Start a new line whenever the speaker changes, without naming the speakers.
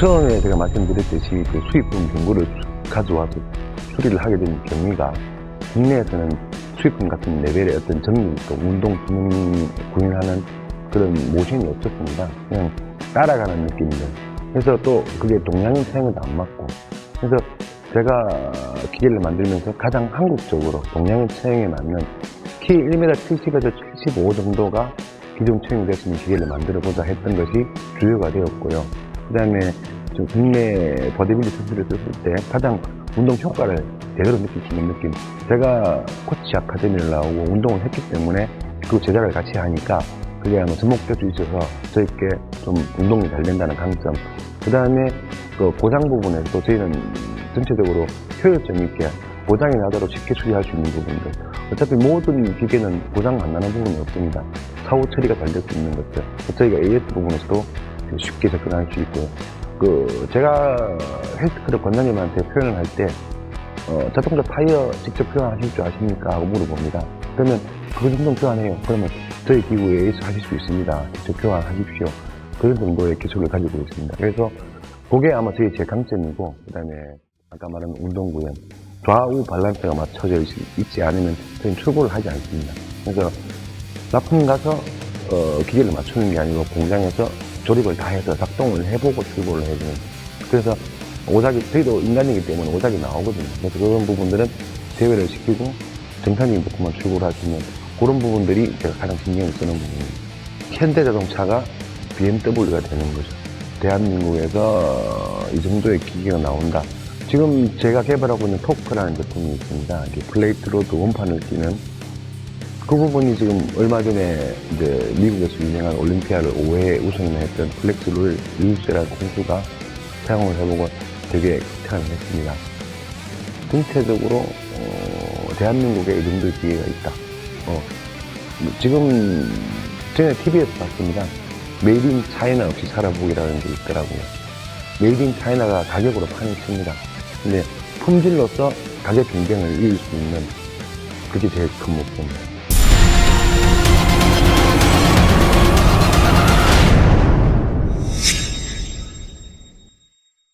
처음에 제가 말씀드렸듯이 그 수입품 중고를 가져와서 수리를 하게 된 경위가 국내에서는 수입품 같은 레벨의 어떤 전문 또 운동 기능 구현하는 그런 모션이 없었습니다. 그냥 따라가는 느낌이죠. 그래서 또 그게 동양인 체형에도 안 맞고 그래서 제가 기계를 만들면서 가장 한국적으로 동양인 체형에 맞는 키 1m 70에서 75 정도가 기존 체형이 있는 기계를 만들어 보자 했던 것이 주요가 되었고요. 그 다음에 좀 국내 버디빌리 선수를 썼을 때 가장 운동 효과를 제대로 느낄 수 있는 느낌. 제가 코치 아카데미를 나오고 운동을 했기 때문에 그 제작을 같이 하니까 그게 아마 접목될 수 있어서 저희께 좀 운동이 잘 된다는 강점. 그 다음에 그 보장 부분에서도 저희는 전체적으로 효율성 있게 보장이 나도록 쉽게 수리할 수 있는 부분들. 어차피 모든 기계는 보장 안 나는 부분이 없습니다. 사후 처리가 잘 될 수 있는 것들. 저희가 AS 부분에서도 쉽게 접근할 수 있고요. 그 제가 헬스클럽 관장님한테 표현을 할 때 어, 자동차 타이어 직접 교환하실 줄 아십니까? 하고 물어봅니다. 그러면 그 정도 교환해요. 그러면 저희 기구에 AS 하실 수 있습니다. 직접 교환하십시오. 그런 정도의 기술을 가지고 있습니다. 그래서 그게 아마 저희 제 강점이고 그다음에 아까 말한 운동 구현 좌우 밸런스가 맞춰져 있, 있지 않으면 저희는 출고를 하지 않습니다. 그래서 납품 가서 어, 기계를 맞추는 게 아니고 공장에서 조립을 다 해서 작동을 해보고 출고를 해주는 그래서 오작이 저희도 인간이기 때문에 오작이 나오거든요. 그래서 그런 부분들은 대회를 시키고 정상적인 부품만 출고를 있는 그런 부분들이 제가 가장 신경을 쓰는 부분입니다. 현대자동차가 BMW가 되는 거죠. 대한민국에서 이 정도의 기계가 나온다. 지금 제가 개발하고 있는 토크라는 제품이 있습니다. 이렇게 플레이트 로드 원판을 끼는 그 부분이 지금 얼마 전에 이제 미국에서 유명한 올림피아를 5회 우승을 했던 플렉스를 리우스라는 선수가 사용을 해보고 되게 극찬을 했습니다. 전체적으로 어, 대한민국에 이 정도의 기회가 있다. 어, 지금 전에 TV에서 봤습니다. 메이드 인 차이나 없이 살아보기라는 게 있더라고요. 메이드 인 차이나가 가격으로 판을 칩니다. 근데 품질로서 가격 경쟁을 이길 수 있는 그게 제일 큰 목표입니다.